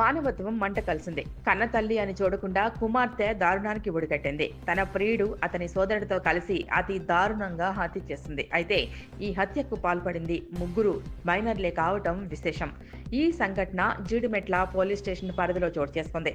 మానవత్వం మంట కలిసింది. కన్న తల్లి అని చూడకుండా కుమార్తె దారుణానికి ఒడిగట్టింది. తన ప్రియుడు అతని సోదరుడితో కలిసి అతి దారుణంగా హత్య చేసింది అయితే ఈ హత్యకు పాల్పడింది ముగ్గురు మైనర్లే కావటం విశేషం. ఈ సంఘటన జీడిమెట్ల పోలీస్ స్టేషన్ పరిధిలో చోటు చేసుకుంది.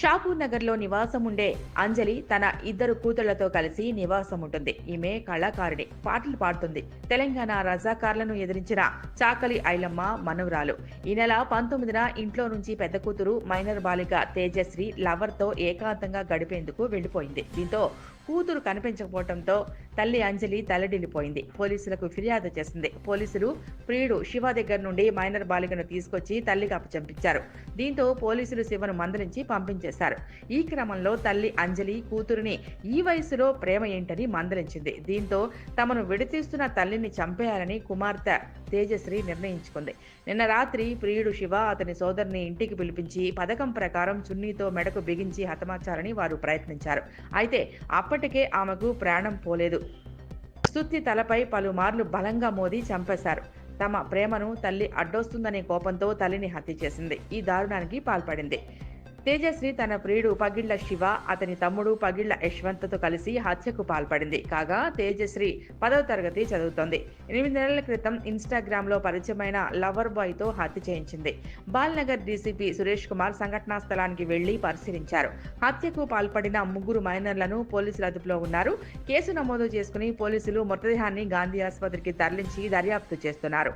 షాపూర్ నగర్లో నివాసం ఉండే అంజలి తన ఇద్దరు కూతుళ్ళతో కలిసి నివాసం ఉంటుంది. ఈమె కళాకారుడి. పాటలు పాడుతుంది. తెలంగాణ రజాకార్లను ఎదిరించిన చాకలి ఐలమ్మ మనవరాలు. ఈ నెల పంతొమ్మిదిన ఇంట్లో నుంచి పెద్ద కూతురు మైనర్ బాలిక తేజశ్రీ లవర్తో ఏకాంతంగా గడిపేందుకు వెళ్ళిపోయింది దీంతో కూతురు కనిపించకపోవడంతో తల్లి అంజలి తల్లడిల్లిపోయింది. పోలీసులకు ఫిర్యాదు చేసింది. పోలీసులు ప్రియుడు శివ దగ్గర నుండి మైనర్ బాలికను తీసుకొచ్చి తల్లికి అప్పచెంపించారు. దీంతో పోలీసులు శివను మందలించి పంపించేశారు. ఈ క్రమంలో తల్లి అంజలి కూతురుని ఈ వయసులో ప్రేమ ఏంటని మందలించింది. దీంతో తమను విడతీస్తున్న తల్లిని చంపేయాలని కుమార్తె తేజశ్రీ నిర్ణయించుకుంది. నిన్న రాత్రి ప్రియుడు శివ అతని సోదరుని ఇంటికి పిలిపించి పథకం ప్రకారం చున్నీతో మెడకు బిగించి హతమార్చాలని వారు ప్రయత్నించారు. అయితే అప్పటికే ఆమెకు ప్రాణం పోలేదు. సుత్తి తలపై పలుమార్లు బలంగా మోది చంపేశారు. తమ ప్రేమను తల్లి అడ్డొస్తుందనే కోపంతో తల్లిని హత్య చేసింది. ఈ దారుణానికి పాల్పడింది. తేజశ్రీ తన ప్రియుడు పగిళ్ళ శివ అతని తమ్ముడు పగిళ్ళ యశ్వంత్తో కలిసి హత్యకు పాల్పడింది. కాగా తేజశ్రీ పదవ తరగతి చదువుతోంది. ఎనిమిది నెలల క్రితం ఇన్స్టాగ్రామ్లో పరిచయమైన లవర్ బాయ్తో హత్య చేయించింది. బాల్నగర్ డీసీపీ సురేష్ కుమార్ సంఘటనా స్థలానికి వెళ్ళి పరిశీలించారు. హత్యకు పాల్పడిన ముగ్గురు మైనర్లను పోలీసులు అదుపులో ఉన్నారు. కేసు నమోదు చేసుకుని పోలీసులు మృతదేహాన్ని గాంధీ ఆసుపత్రికి తరలించి దర్యాప్తు చేస్తున్నారు.